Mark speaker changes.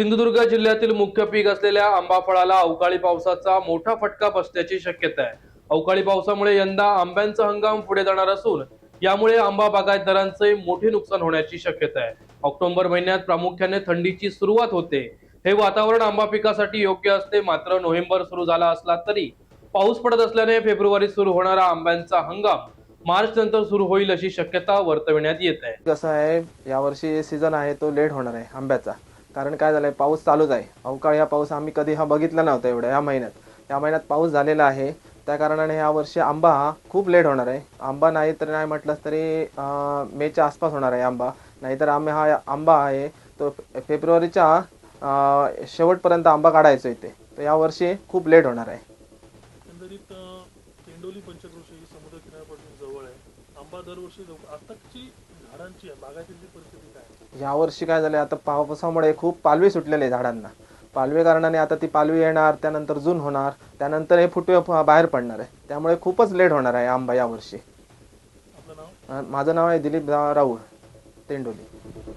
Speaker 1: सिंधुदुर्ग जिल्ह्यातील मुख्य पीक असलेल्या आंबा फळाला अवकाळी पावसाचा मोठा फटका बसण्याची शक्यता आहे. अवकाळी पावसामुळे यंदा आंब्यांचा हंगाम पुढे जाणार असून यामुळे आंबा बागायतदारांचे मोठे नुकसान होण्याची शक्यता आहे. ऑक्टोबर महिन्यात प्रामुख्याने थंडीची सुरुवात होते. हे वातावरण आंबा पिकासाठी योग्य असते मात्र नोव्हेंबर सुरू झाला असला तरी पाऊस पडत असल्याने फेब्रुवारी सुरू होणारा आंब्यांचा हंगाम मार्च नंतर सुरू होईल अशी शक्यता वर्तविण्यात येत आहे.
Speaker 2: कसं आहे यावर्षी सीझन आहे तो लेट होणार आहे आंब्याचा. कारण काय झालंय पाऊस चालूच आहे. अवकाळी हा पाऊस आम्ही कधी हा बघितला नव्हता एवढा या महिन्यात. या महिन्यात पाऊस झालेला आहे. त्या कारणाने ह्या वर्षी आंबा हा खूप लेट होणार आहे. आंबा नाही तर नाही म्हटलंच तरी मेच्या आसपास होणार आहे आंबा. नाहीतर आम्ही हा आंबा आहे तो फेब्रुवारीच्या शेवटपर्यंत आंबा काढायचो इथे. तर यावर्षी खूप लेट होणार आहे.
Speaker 3: आंबा दरवर्षी आताची झाडांची बागायतीची परिस्थिती काय?
Speaker 2: यावर्षी काय झालं आता पावसामुळे खूप पालवी सुटलेले आहे झाडांना. पालवी कारणाने आता ती पालवी येणार त्यानंतर जून होणार त्यानंतर हे फुटवे फ- बाहेर पडणार आहे. त्यामुळे खूपच लेट होणार आहे आंबा यावर्षी
Speaker 3: आपलं नाव?
Speaker 2: अं, माझं नाव आहे दिलीप रा- राऊळ तेंडोली.